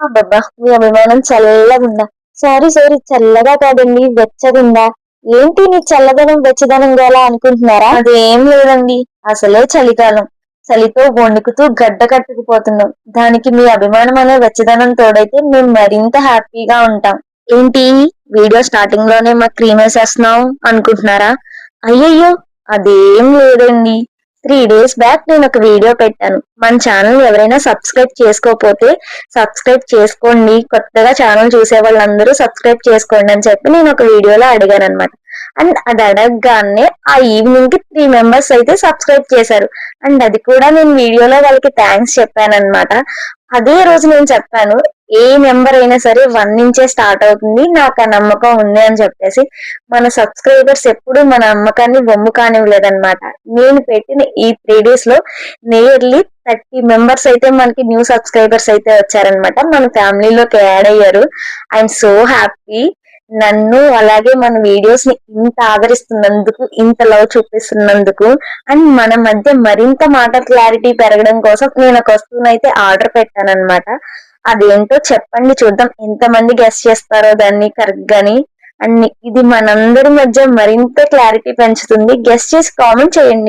అబ్బబ్బా మీ అభిమానం చల్లగా ఉందా సారీ సారీ చల్లగా కాదండి వెచ్చగుందా? ఏంటి నీ చల్లదనం వెచ్చదనం గోలా అనుకుంటున్నారా? అదేం లేదండి అసలే చలికాలం. చలితో వణుకుతూ గడ్డ కట్టుకుపోతున్నాం. దానికి మీ అభిమానం అనే వెచ్చదనం తోడైతే మేము మరింత హ్యాపీగా ఉంటాం. ఏంటి? వీడియో స్టార్టింగ్లోనే మా క్రీమ్ వేసేస్తున్నావు అనుకుంటున్నారా? అయ్యయ్యో అదేం లేదండి. త్రీ డేస్ బ్యాక్ నేను ఒక వీడియో పెట్టాను. మన ఛానల్ ఎవరైనా సబ్స్క్రైబ్ చేసుకోకపోతే సబ్స్క్రైబ్ చేసుకోండి. కొత్తగా ఛానల్ చూసే వాళ్ళందరూ సబ్స్క్రైబ్ చేసుకోండి అని చెప్పి నేను ఒక వీడియోలో అడిగాను అనమాట అండ్ అది అడగగానే ఆ ఈవినింగ్కి త్రీ మెంబర్స్ అయితే సబ్స్క్రైబ్ చేశారు. అండ్ అది కూడా నేను వీడియోలో వాళ్ళకి థ్యాంక్స్ చెప్పాను అనమాట అదే రోజు నేను చెప్పాను ఏ నెంబర్ అయినా సరే వన్ నుంచే స్టార్ట్ అవుతుంది. నాకు ఆ నమ్మకం ఉంది అని చెప్పేసి మన సబ్స్క్రైబర్స్ ఎప్పుడు మన నమ్మకాన్ని బొమ్ము కానివ్వలేదన్నమాట. నేను పెట్టిన ఈ త్రీ డేస్లో నియర్లీ థర్టీ మెంబర్స్ అయితే మనకి న్యూ సబ్స్క్రైబర్స్ అయితే వచ్చారనమాట మన ఫ్యామిలీలోకి యాడ్ అయ్యారు. I'm so happy. నన్ను అలాగే మన వీడియోస్ని ఇంత ఆదరిస్తున్నందుకు ఇంత లవ్ చూపిస్తున్నందుకు అండ్ మన మధ్య మరింత మాట క్లారిటీ పెరగడం కోసం నేను ఒక వస్తువునైతే అయితే ఆర్డర్ పెట్టాను అనమాట అదేంటో చెప్పండి చూద్దాం. ఎంతమంది గెస్ట్ చేస్తారో దాన్ని కరెక్ట్ గాని అండ్ ఇది మనందరి మధ్య మరింత క్లారిటీ పెంచుతుంది. గెస్ట్ చేసి కామెంట్ చేయండి.